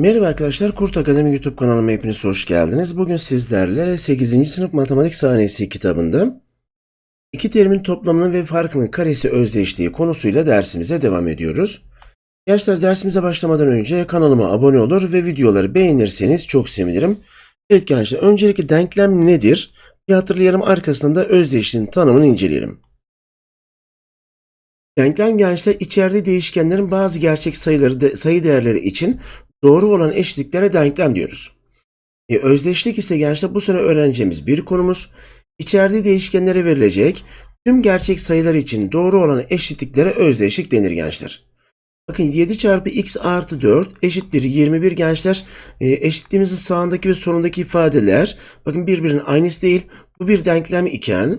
Merhaba arkadaşlar, Kurt Akademi YouTube kanalıma hepiniz hoş geldiniz. Bugün sizlerle 8. sınıf matematik sahnesi kitabında iki terimin toplamının ve farkının karesi özdeşliği konusuyla dersimize devam ediyoruz. Gençler dersimize başlamadan önce kanalıma abone olur ve videoları beğenirseniz çok sevinirim. Evet gençler, öncelikle denklem nedir? Bir hatırlayalım arkasında özdeşliğin tanımını inceleyelim. Denklem gençler içeride değişkenlerin bazı gerçek sayıları de, sayı değerleri için doğru olan eşitliklere denklem diyoruz. E, özdeşlik ise gençler bu sene öğreneceğimiz bir konumuz. İçerdiği değişkenlere verilecek tüm gerçek sayılar için doğru olan eşitliklere özdeşlik denir gençler. Bakın 7 çarpı x artı 4 eşittir 21 gençler. E, eşitliğimizin sağındaki ve solundaki ifadeler bakın birbirinin aynısı değil. Bu bir denklem iken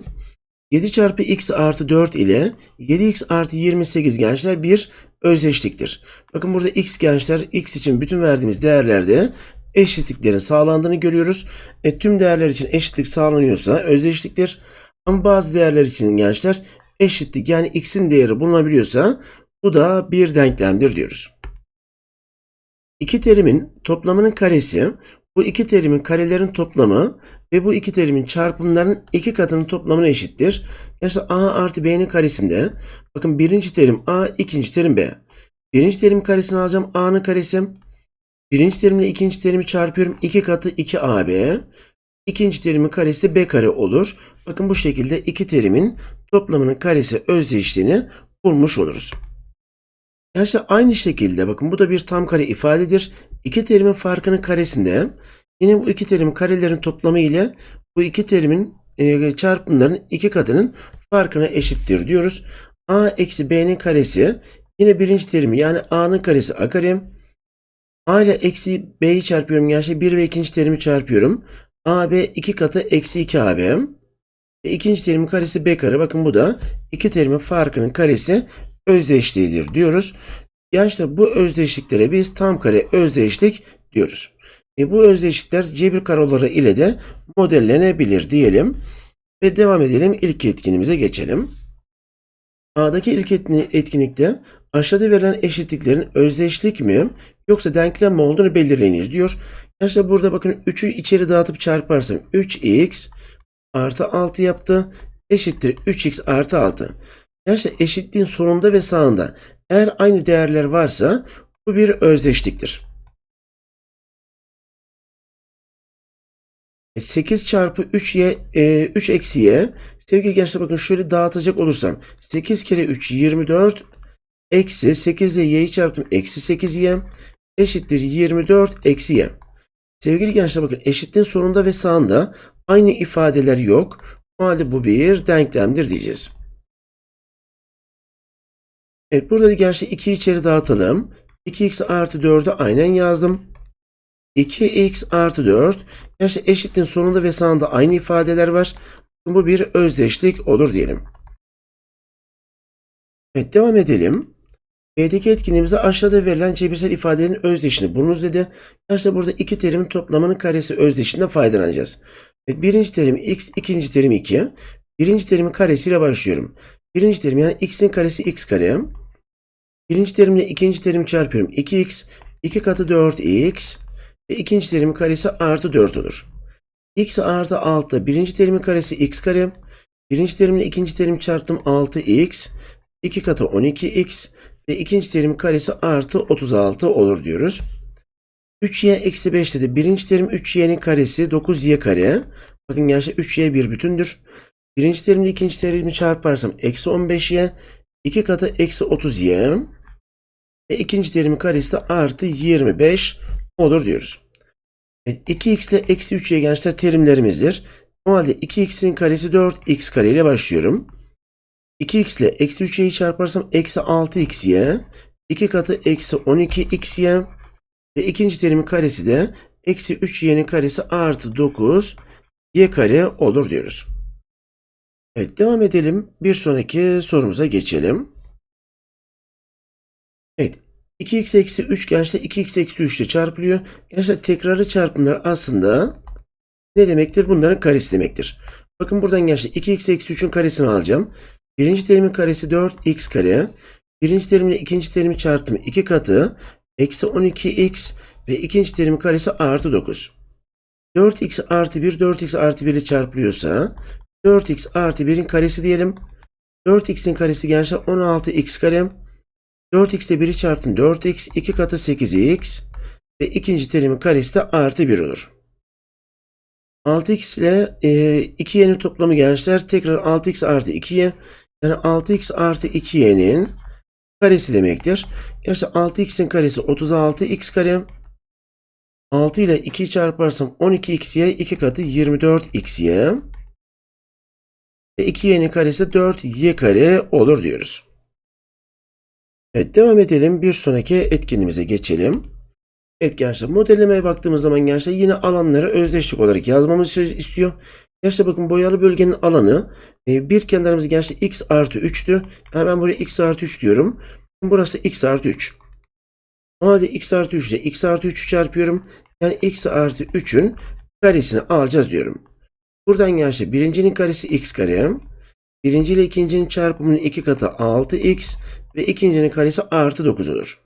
7 çarpı x artı 4 ile 7x artı 28 gençler bir özdeşliktir. Bakın burada x gençler x için bütün verdiğimiz değerlerde eşitliklerin sağlandığını görüyoruz. E, tüm değerler için eşitlik sağlanıyorsa özdeşliktir. Ama bazı değerler için gençler eşitlik yani x'in değeri bulunabiliyorsa bu da bir denklemdir diyoruz. İki terimin toplamının karesi bu iki terimin karelerin toplamı ve bu iki terimin çarpımlarının iki katının toplamına eşittir. Mesela a artı b'nin karesinde bakın birinci terim a ikinci terim b. Birinci terim karesini alacağım a'nın karesi. Birinci terimle ikinci terimi çarpıyorum. 2 katı 2ab. İkinci terimin karesi b kare olur. Bakın bu şekilde iki terimin toplamının karesi özdeşliğini bulmuş oluruz. Gerçi aynı şekilde bakın bu da bir tam kare ifadedir. İki terimin farkının karesinde yine bu iki terimin karelerin toplamı ile bu iki terimin e, çarpımlarının iki katının farkına eşittir diyoruz. a eksi b'nin karesi yine birinci terimi yani a'nın karesi a kare. a ile eksi b'yi çarpıyorum gerçi 1 ve ikinci terimi çarpıyorum. ab iki katı eksi 2ab. Ve ikinci terimin karesi b kare. Bakın bu da iki terimin farkının karesi özdeşliğidir diyoruz. Gençler bu özdeşliklere biz tam kare özdeşlik diyoruz. E bu özdeşlikler cebir karoları ile de modellenebilir diyelim. Ve devam edelim ilk etkinimize geçelim. A'daki ilk etkinlikte aşağıda verilen eşitliklerin özdeşlik mi yoksa denklem mi olduğunu belirleyiniz diyor. Gençler burada bakın 3'ü içeri dağıtıp çarparsam 3x artı 6 yaptı eşittir 3x artı 6. Gençler eşitliğin sonunda ve sağında eğer aynı değerler varsa bu bir özdeşliktir. 8 çarpı 3y, e, 3 eksi y. Sevgili gençler bakın şöyle dağıtacak olursam 8 kere 3 24 eksi 8 ile y'yi çarptım eksi 8y eşittir 24 eksi y. Sevgili gençler bakın eşitliğin sonunda ve sağında aynı ifadeler yok. O halde bu bir denklemdir diyeceğiz. Evet burada da gerçi 2 içeri dağıtalım. 2x artı 4'ü aynen yazdım. 2x artı 4. Gerçi eşitliğin sonunda ve sağında aynı ifadeler var. Bu bir özdeşlik olur diyelim. Evet devam edelim. B'deki etkinliğimizde aşağıda verilen cebirsel ifadelerin özdeşini bulunuz dedi. Gerçi burada iki terimin toplamının karesi özdeşinden faydalanacağız. Evet, birinci terim x, ikinci terim 2. Birinci terimin karesiyle başlıyorum. Birinci terim yani x'in karesi x kare. Birinci terimle ikinci terimi çarpıyorum. 2x, 2 katı 4x ve ikinci terimin karesi artı 4 olur. x artı 6, birinci terimin karesi x kare. Birinci terimle ikinci terimi çarptım 6x, 2 katı 12x ve ikinci terimin karesi artı 36 olur diyoruz. 3y eksi 5 dedi. Birinci terim 3y'nin karesi 9y kare. Bakın gerçekten 3y bir bütündür. Birinci terimle ikinci terimi çarparsam eksi 15y, 2 katı eksi 30y ve ikinci terimin karesi de artı 25 olur diyoruz. Evet, 2x ile eksi 3y gençler terimlerimizdir. O halde 2x'in karesi 4x kare ile başlıyorum. 2x ile eksi 3y'yi çarparsam eksi 6xy, 2 katı eksi 12xy ve ikinci terimin karesi de eksi 3y'nin karesi artı 9 y kare olur diyoruz. Evet devam edelim. Bir sonraki sorumuza geçelim. Evet. 2x eksi 3 gençler 2x eksi 3 ile çarpılıyor. Gençler tekrarlı çarpımlar aslında ne demektir? Bunların karesi demektir. Bakın buradan gençler 2x eksi 3'ün karesini alacağım. Birinci terimin karesi 4x kare. Birinci terimle ikinci terimi çarptım 2 katı. eksi 12x ve ikinci terimin karesi artı 9. 4x artı 1 4x artı 1 ile çarpılıyorsa 4x artı 1'in karesi diyelim. 4x'in karesi gençler 16x kare. 4x ile 1'i çarptım 4x 2 katı 8x ve ikinci terimin karesi de artı 1 olur. 6x ile e, 2y'nin toplamı gençler tekrar 6x artı 2y yani 6x artı 2y'nin karesi demektir. Gerçi 6x'in karesi 36x kare. 6 ile 2'yi çarparsam 12xy 2 katı 24xy. Ve 2y'nin karesi 4y kare olur diyoruz. Evet devam edelim. Bir sonraki etkinliğimize geçelim. Evet gençler modellemeye baktığımız zaman gençler yine alanları özdeşlik olarak yazmamızı istiyor. Gençler bakın boyalı bölgenin alanı e, bir kenarımız gençler x artı 3'tü. Yani ben buraya x artı 3 diyorum. Burası x artı 3. O x artı 3 ile x artı 3'ü çarpıyorum. Yani x artı 3'ün karesini alacağız diyorum. Buradan gençler birincinin karesi x kare. Birinci ile ikincinin çarpımının iki katı 6x ve ikincinin karesi artı 9 olur.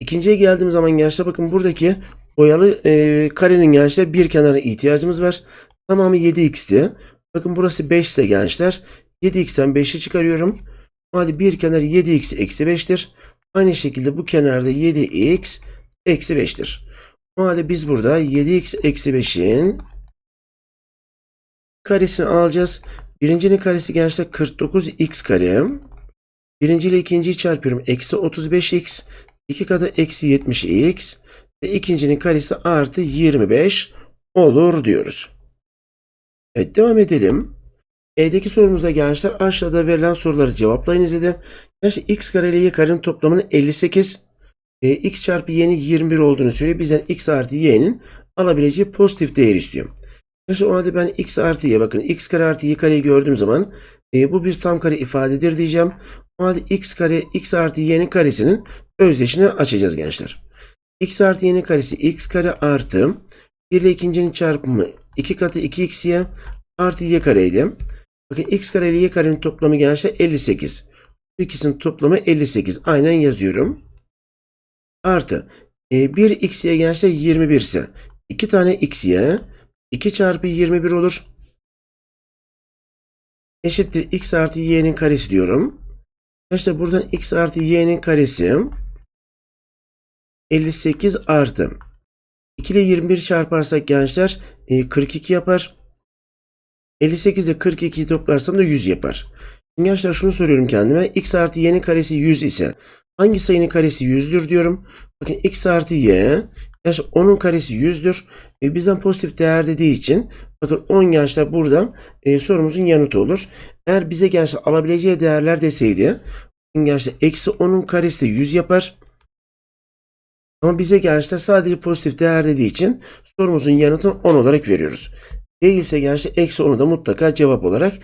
İkinciye geldiğim zaman gençler bakın buradaki boyalı e, karenin gençler bir kenara ihtiyacımız var. Tamamı 7x'ti. Bakın burası 5 ise gençler 7x'ten 5'i çıkarıyorum. O halde bir kenar 7x eksi 5'tir. Aynı şekilde bu kenarda 7x eksi 5'tir. O halde biz burada 7x eksi 5'in karesini alacağız. Birincinin karesi gençler 49x kare. Birinci ile ikinciyi çarpıyorum. Eksi 35x. 2 katı eksi 70x. Ve ikincinin karesi artı 25 olur diyoruz. Evet devam edelim. E'deki sorumuzda gençler aşağıda verilen soruları cevaplayınız dedi. Gençler x kare ile y karenin toplamının 58. E, x çarpı y'nin 21 olduğunu söylüyor. Bizden x artı y'nin alabileceği pozitif değer istiyor. Gençler o halde ben x artı y bakın x kare artı y kareyi gördüğüm zaman e, bu bir tam kare ifadedir diyeceğim. O halde x kare x artı y'nin karesinin özdeşini açacağız gençler. x artı y'nin karesi x kare artı 1 ile ikincinin çarpımı 2 katı 2xy artı y kareydi. Bakın x kare ile y karenin toplamı gençler 58. Bu ikisinin toplamı 58. Aynen yazıyorum. Artı e, 1 xy gençler 21 ise 2 tane xy 2 çarpı 21 olur. Eşittir x artı y'nin karesi diyorum. Gençler buradan x artı y'nin karesi 58 artı 2 ile 21 çarparsak gençler e, 42 yapar. 58 ile 42'yi toplarsam da 100 yapar. Şimdi gençler şunu soruyorum kendime. x artı y'nin karesi 100 ise hangi sayının karesi 100'dür diyorum. Bakın x artı y gençler 10'un karesi 100'dür. E, bizden pozitif değer dediği için bakın 10 gençler burada e, sorumuzun yanıtı olur. Eğer bize gençler alabileceği değerler deseydi gençler eksi 10'un karesi de 100 yapar. Ama bize gençler sadece pozitif değer dediği için sorumuzun yanıtını 10 olarak veriyoruz. Değilse gençler eksi 10'u da mutlaka cevap olarak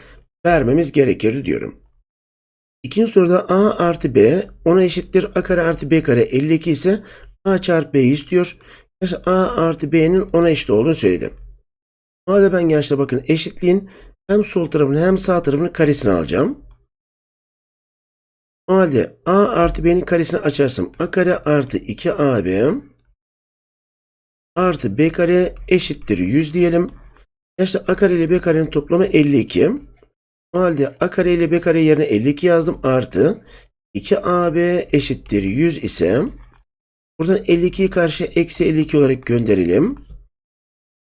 vermemiz gerekir diyorum. İkinci soruda a artı b 10'a eşittir. a kare artı b kare 52 ise a çarpı b'yi istiyor. Gençler a artı b'nin 10'a eşit olduğunu söyledim. Halde ben gençler bakın eşitliğin hem sol tarafını hem sağ tarafını karesini alacağım. O halde a artı b'nin karesini açarsam a kare artı 2ab artı b kare eşittir 100 diyelim. İşte a kare ile b karenin toplamı 52. O halde a kare ile b kare yerine 52 yazdım artı 2ab eşittir 100 ise buradan 52'yi karşı eksi 52 olarak gönderelim.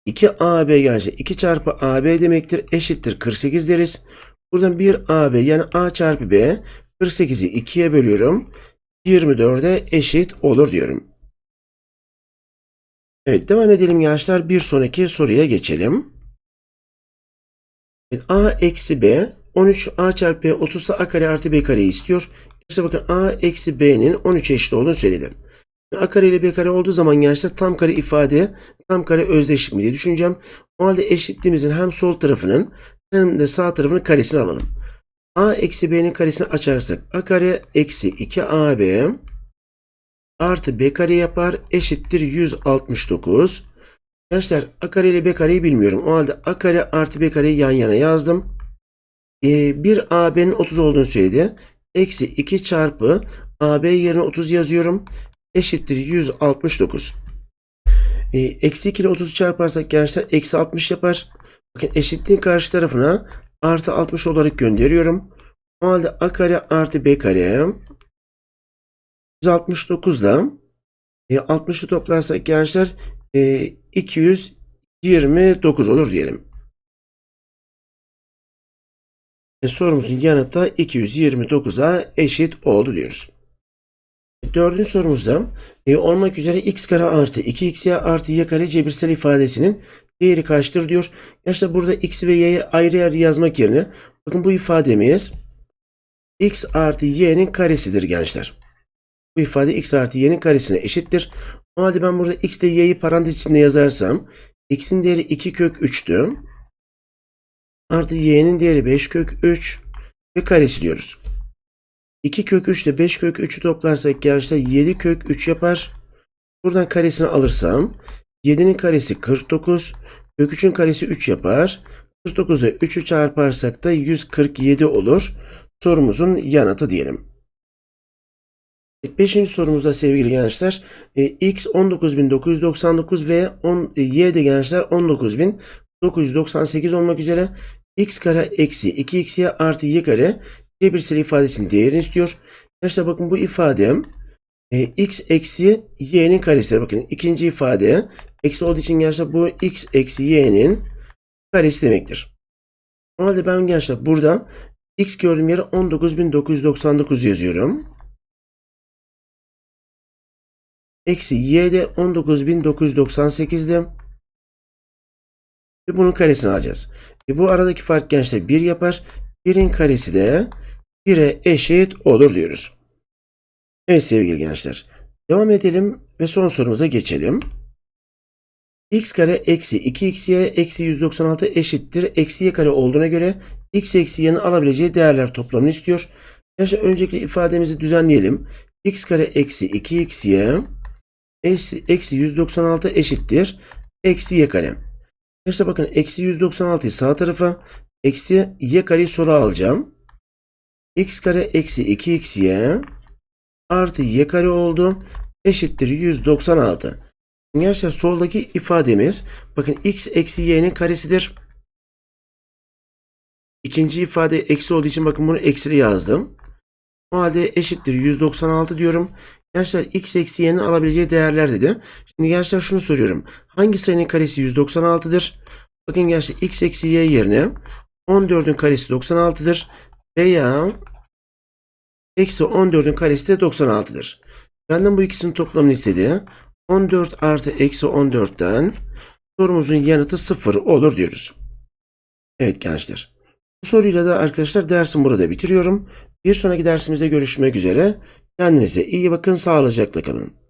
2ab gelince 2 çarpı ab demektir eşittir 48 deriz. Buradan 1ab yani a çarpı b 48'i 2'ye bölüyorum. 24'e eşit olur diyorum. Evet devam edelim gençler. Bir sonraki soruya geçelim. A eksi b 13 a çarpı b 30 a kare artı b kareyi istiyor. İşte bakın a eksi b'nin 13 eşit olduğunu söyledim. A kare ile b kare olduğu zaman gençler tam kare ifade tam kare özdeşlik mi diye düşüneceğim. O halde eşitliğimizin hem sol tarafının hem de sağ tarafının karesini alalım. a eksi b'nin karesini açarsak a kare eksi 2ab artı b kare yapar eşittir 169. Gençler a kare ile b kareyi bilmiyorum. O halde a kare artı b kareyi yan yana yazdım. Ee, bir ab'nin 30 olduğunu söyledi. Eksi 2 çarpı ab yerine 30 yazıyorum. eşittir 169. E, eksi 2 ile 30'u çarparsak gençler eksi 60 yapar. Bakın eşitliğin karşı tarafına artı 60 olarak gönderiyorum. O halde a kare artı b kare 169 da e, 60'ı toplarsak gençler e, 229 olur diyelim. E, sorumuzun yanıtı da 229'a eşit oldu diyoruz. Dördüncü sorumuzda e, olmak üzere x kare artı 2xy artı y kare cebirsel ifadesinin değeri kaçtır diyor. İşte burada x ve y'yi ayrı ayrı yazmak yerine bakın bu ifademiz x artı y'nin karesidir gençler. Bu ifade x artı y'nin karesine eşittir. O halde ben burada x ile y'yi parantez içinde yazarsam x'in değeri 2 kök 3'tü. Artı y'nin değeri 5 kök 3 ve karesi diyoruz. 2 kök 3 ile 5 kök 3'ü toplarsak gençler 7 kök 3 yapar. Buradan karesini alırsam 7'nin karesi 49. Kök 3'ün karesi 3 yapar. 49 ile 3'ü çarparsak da 147 olur. Sorumuzun yanıtı diyelim. Beşinci sorumuzda sevgili gençler e, x 19.999 ve 10, e, y de gençler 19.998 olmak üzere x kare eksi 2xy artı y kare cebirsel ifadesinin değerini istiyor. Gençler bakın bu ifade e, x eksi y'nin karesidir. Bakın ikinci ifade eksi olduğu için gençler bu x eksi y'nin karesi demektir. O halde ben gençler burada x gördüğüm yere 19.999 yazıyorum. Eksi y de 19.998'di. Ve bunun karesini alacağız. E bu aradaki fark gençler 1 yapar. 1'in karesi de 1'e eşit olur diyoruz. Evet sevgili gençler. Devam edelim ve son sorumuza geçelim. x kare eksi 2xy eksi 196 eşittir. Eksi y kare olduğuna göre x eksi y'nin alabileceği değerler toplamını istiyor. Gençler öncelikle ifademizi düzenleyelim. x kare eksi 2xy eksi, eksi 196 eşittir. Eksi y kare. İşte bakın eksi 196'yı sağ tarafa eksi y kareyi sola alacağım. x kare eksi 2xy artı y kare oldu. Eşittir 196. Gençler soldaki ifademiz bakın x eksi y'nin karesidir. İkinci ifade eksi olduğu için bakın bunu eksili yazdım. O halde eşittir 196 diyorum. Gençler x eksi y'nin alabileceği değerler dedi. Şimdi gençler şunu soruyorum. Hangi sayının karesi 196'dır? Bakın gençler x eksi y yerine 14'ün karesi 96'dır. Veya eksi 14'ün karesi de 96'dır. Benden bu ikisinin toplamını istedi. 14 artı eksi 14'ten sorumuzun yanıtı 0 olur diyoruz. Evet gençler. Bu soruyla da arkadaşlar dersim burada bitiriyorum. Bir sonraki dersimizde görüşmek üzere. Kendinize iyi bakın, sağlıcakla kalın.